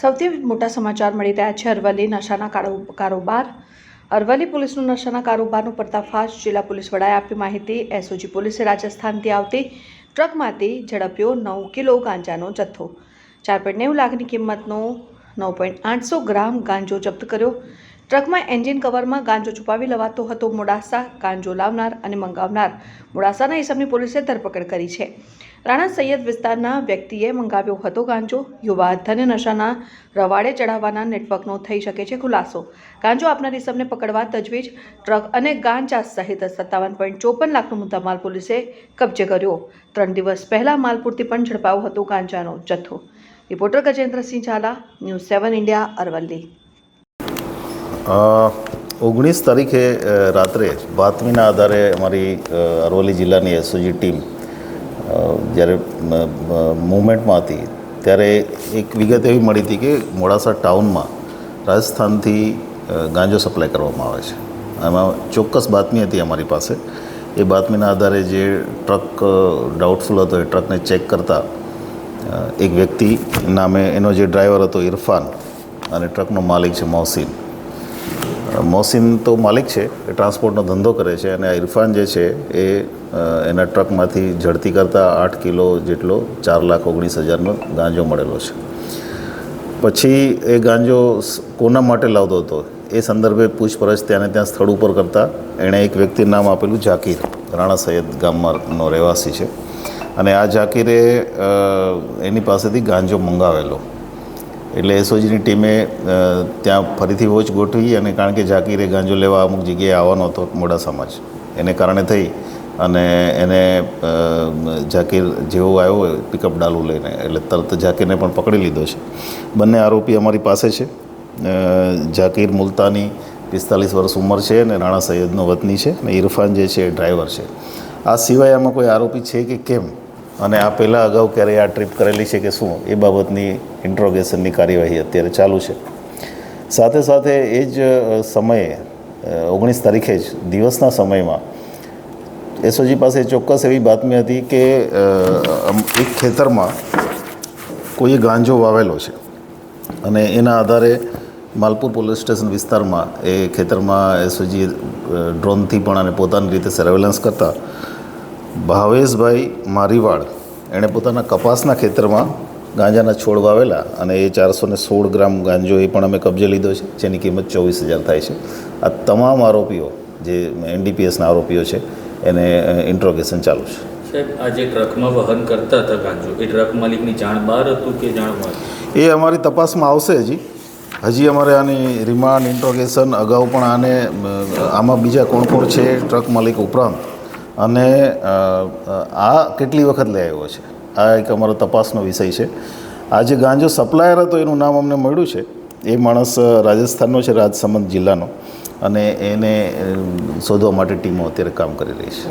સૌથી મોટા સમાચાર મળી રહ્યા છે અરવલ્લી નશાના કારોબાર. અરવલ્લી પોલીસનું નશાના કારોબારનું પડતાફાશ જિલ્લા પોલીસ વડાએ આપી માહિતી. એસઓજી પોલીસે રાજસ્થાનથી આવતી ટ્રકમાંથી ઝડપ્યો નવ કિલો ગાંજાનો જથ્થો. ચાર પોઈન્ટ નેવું લાખની કિંમતનો નવ પોઈન્ટ આઠસો ગ્રામ ગાંજો જપ્ત કર્યો. ટ્રકમાં એન્જિન કવરમાં ગાંજો છુપાવી લવાતો હતો. મોડાસા ગાંજો લાવનાર અને મંગાવનાર. મોડાસાના ઈસમની પોલીસે ધરપકડ કરી છે. રાણા સૈયદ વિસ્તારના વ્યક્તિએ મંગાવ્યો હતો ગાંજો. યુવા ધન નશાના રવાડે ચડાવવાના નેટવર્કનો થઈ શકે છે ખુલાસો. ગાંજો આપનાર ઈસમને પકડવા તજવીજ, ટ્રક અને ગાંજા સહિત સત્તાવન પોઈન્ટ ચોપન લાખનો મુદ્દામાલ પોલીસે કબજે કર્યો. ત્રણ દિવસ પહેલાં માલપુરથી પણ ઝડપાયો હતો ગાંજાનો જથ્થો. Reporter Gajendrasinh Zala, News Seven India, Aravalli. ઓગણીસ તારીખે રાત્રે બાતમીના આધારે અમારી અરવલ્લી જિલ્લાની એસઓજી ટીમ જ્યારે મુવમેન્ટમાં હતી, ત્યારે એક વિગત એવી મળી હતી કે મોડાસા ટાઉનમાં રાજસ્થાનથી ગાંજો સપ્લાય કરવામાં આવે છે. એમાં ચોક્કસ બાતમી હતી અમારી પાસે. એ બાતમીના આધારે જે ટ્રક ડાઉટફુલ હતો, એ ટ્રકને ચેક કરતા એક વ્યક્તિ નામે, એનો જે ડ્રાઈવર હતો ઇરફાન અને ટ્રકનો માલિક છે મોહસિન મોહસિન તો માલિક છે, એ ટ્રાન્સપોર્ટનો ધંધો કરે છે અને આ ઇરફાન જે છે, એ એના ટ્રકમાંથી ઝડતી કરતાં આઠ કિલો જેટલો ચાર લાખ ઓગણીસ હજારનો ગાંજો મળેલો છે. પછી એ ગાંજો કોના માટે લાવતો હતો? એ સંદર્ભે પૂછપરછ ત્યાંને ત્યાં સ્થળ ઉપર કરતાં એણે એક વ્યક્તિનું નામ આપેલું ઝાકીર રાણા સૈયદ ગામમાંનો રહેવાસી છે. અને આ ઝાકીરે એની પાસેથી ગાંજો મંગાવેલો. એટલે એસઓજીની ટીમે ત્યાં ફરીથી વોચ ગોઠવી અને કારણ કે ઝાકીરે ગાંજો લેવા અમુક જગ્યાએ આવવાનો હતો મોડાસામાં જ એને કારણે થઈ અને એને ઝાકીર જેવો આવ્યો પિકઅપ ડાલું લઈને. એટલે તરત ઝાકીરને પણ પકડી લીધો છે. બંને આરોપી અમારી પાસે છે. ઝાકીર મુલતાની પિસ્તાલીસ વર્ષ ઉંમર છે અને રાણા સૈયદનો વતની છે અને ઇરફાન જે છે એ ડ્રાઈવર છે. આ સિવાય આમાં કોઈ આરોપી છે કે કેમ? અને આ પહેલાં અગાઉ ક્યારેય આ ટ્રીપ કરેલી છે કે શું, એ બાબતની ઇન્ટ્રોગેશનની કાર્યવાહી અત્યારે ચાલુ છે. સાથે સાથે એ જ સમયે ઓગણીસ તારીખે જ, દિવસના સમયમાં, એસઓજી પાસે ચોક્કસ એવી બાતમી હતી કે એક ખેતરમાં કોઈએ ગાંજો વાવેલો છે. અને એના આધારે માલપુર પોલીસ સ્ટેશન વિસ્તારમાં એ ખેતરમાં એસઓજી ડ્રોનથી પણ અને પોતાની રીતે સર્વેલન્સ કરતા ભાવેશભાઈ મારીવાડ એણે પોતાના કપાસના ખેતરમાં ગાંજાના છોડ વાવેલા અને એ ચારસો ને સોળ ગ્રામ ગાંજો એ પણ અમે કબજે લીધો છે જેની કિંમત ચોવીસ હજાર થાય છે. આ તમામ આરોપીઓ જે એનડીપીએસના આરોપીઓ છે એને ઇન્ટ્રોગેશન ચાલુ છે. સાહેબ આ જે ટ્રકમાં વહન કરતા હતા ગાંજો એ ટ્રક માલિકની જાણ બહાર હતું કે જાણ એ અમારી તપાસમાં આવશે હજી. હજી અમારે આની રિમાન્ડ ઇન્ટ્રોગેશન અગાઉ પણ આને આમાં બીજા કોણ કોણ છે ટ્રક માલિક ઉપરાંત અને આ કેટલી વખત લઈ આવ્યો છે? આ એક અમારો તપાસનો વિષય છે. આ જે ગાંજો સપ્લાયર હતો, એનું નામ અમને મળ્યું છે. એ માણસ રાજસ્થાનનો છે, રાજસમંદ જિલ્લાનો. અને એને શોધવા માટે ટીમો અત્યારે કામ કરી રહી છે.